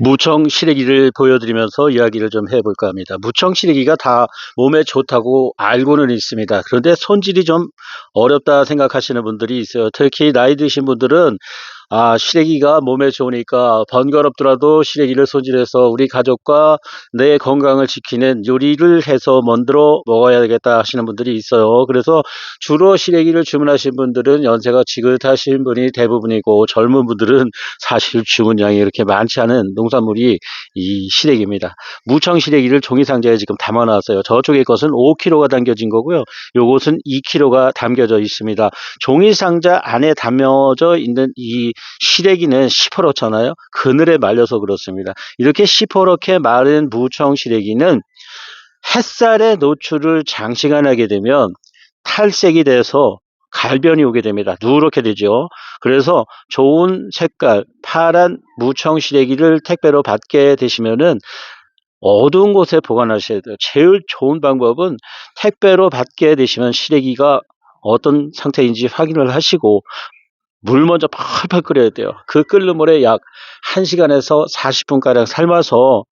무청 시래기를 보여드리면서 이야기를 좀 해볼까 합니다. 무청 시래기가 다 몸에 좋다고 알고는 있습니다. 그런데 손질이 좀 어렵다 생각하시는 분들이 있어요. 특히 나이 드신 분들은 아, 시래기가 몸에 좋으니까 번거롭더라도 시래기를 손질해서 우리 가족과 내 건강을 지키는 요리를 해서 만들어 먹어야겠다 하시는 분들이 있어요. 그래서 주로 시래기를 주문하신 분들은 연세가 지긋하신 분이 대부분이고 젊은 분들은 사실 주문 양이 이렇게 많지 않은 농산물이 이 시래기입니다. 무청 시래기를 종이 상자에 지금 담아 놨어요. 저쪽에 것은 5kg가 담겨진 거고요. 요것은 2kg가 담겨져 있습니다. 종이 상자 안에 담겨져 있는 이 시래기는 시퍼렇잖아요. 그늘에 말려서 그렇습니다. 이렇게 시퍼렇게 마른 무청 시래기는 햇살에 노출을 장시간 하게 되면 탈색이 돼서 갈변이 오게 됩니다. 누렇게 되죠. 그래서 좋은 색깔, 파란 무청 시래기를 택배로 받게 되시면은 어두운 곳에 보관하셔야 돼요. 제일 좋은 방법은 택배로 받게 되시면 시래기가 어떤 상태인지 확인을 하시고 물 먼저 펄펄 끓여야 돼요. 그 끓는 물에 약 1시간에서 40분가량 삶아서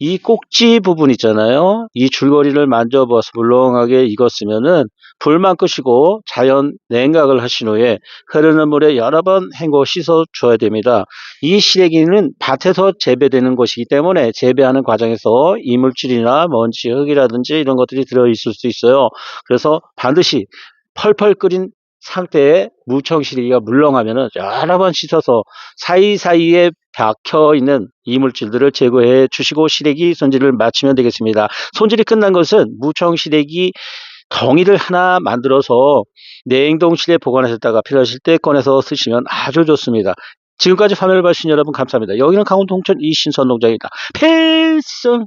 이 꼭지 부분 있잖아요. 이 줄거리를 만져봐서 물렁하게 익었으면은 불만 끄시고 자연 냉각을 하신 후에 흐르는 물에 여러 번 헹궈 씻어 줘야 됩니다. 이 시래기는 밭에서 재배되는 것이기 때문에 재배하는 과정에서 이물질이나 먼지, 흙이라든지 이런 것들이 들어있을 수 있어요. 그래서 반드시 펄펄 끓인 상태에 무청 시래기가 물렁하면은 여러 번 씻어서 사이사이에 박혀 있는 이물질들을 제거해 주시고 시래기 손질을 마치면 되겠습니다. 손질이 끝난 것은 무청 시래기 덩이를 하나 만들어서 냉동실에 보관하셨다가 필요하실 때 꺼내서 쓰시면 아주 좋습니다. 지금까지 화면을 봐주신 여러분 감사합니다. 여기는 강원 동천 이신선 농장입니다. 필승!